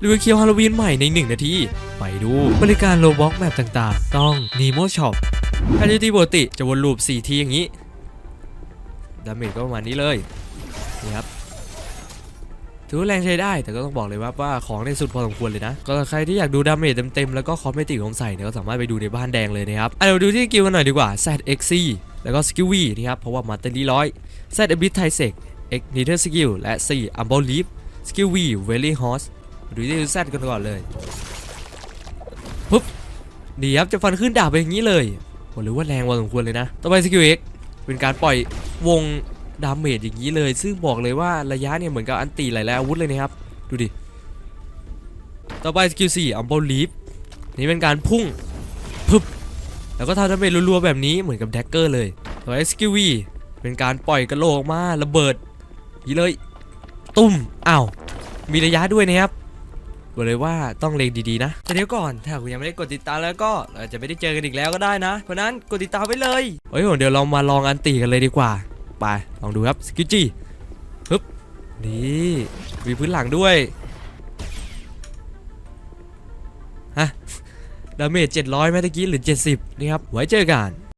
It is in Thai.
หรือเคียวฮาโลวีนใหม่ใน 1 นาที ไปดูบริการโลบ็อกแมปต่างๆ ต้อง Nemo Shop การตีปกติจะวนลูป 4 ทีอย่างนี้ ดาเมจก็ประมาณนี้เลย นี่ครับ ถือว่าแรงใช้ได้ แต่ก็ต้องบอกเลยว่าว่าของในสุดพอสมควรเลยนะ ก็ใครที่อยากดูดาเมจเต็มๆ แล้วก็คอมเมติของใส่เนี่ยก็สามารถไปดูในบ้านแดงเลยนะครับเดี๋ยวดูที่สกิลกันหน่อยดีกว่า ZXC แล้วก็สกิล V นะครับ เพราะว่ามาเตอรี่ร้อย Z a b i t i s e c X Nether Skill และ C u m b l e Leap สกิล V Very Horse มาดูที่ Z กันก่อนเลยปุ๊บดีครับจะฟันขึ้นดาบไปอย่างนี้เลยบอกเลยว่าแรงพอสมควรเลยนะ ต่อไปสกิล X เป็นการปล่อยวงดาเมจอย่างนี้เลย ซึ่งบอกเลยว่าระยะเนี่ยเหมือนกับอันตีหลายๆอาวุธเลยนะครับ ดูดิ ต่อไปสกิล4 u m b l e Leap นี่เป็นการพุ่งพึบแล้วก็ทำดาเมจรัวๆแบบนี้เหมือนกับแดกเกอร์เลยต่อไปสกิล V เป็นการปล่อยกระโหลกออกมาระเบิดนี่เลย ตุ้มอ้าวมีระยะด้วยนะครับ บอกเลยว่าต้องเลงดีๆนะแต่เดี๋ยวก่อนถ้าคุณยังไม่ได้กดติดตามแล้วก็เราจะไม่ได้เจอกันอีกแล้วก็ได้นะ เพราะนั้นกดติดตามไว้เลยเฮ้ยเดี๋ยวเรามาลองอันตีกันเลยดีกว่า ไปลองดูครับสกิจีฮึบนี่มีพื้นหลังด้วยฮะดาเมจ700แม้ตะกี้หรือ 70 นี่ครับไว้เจอกัน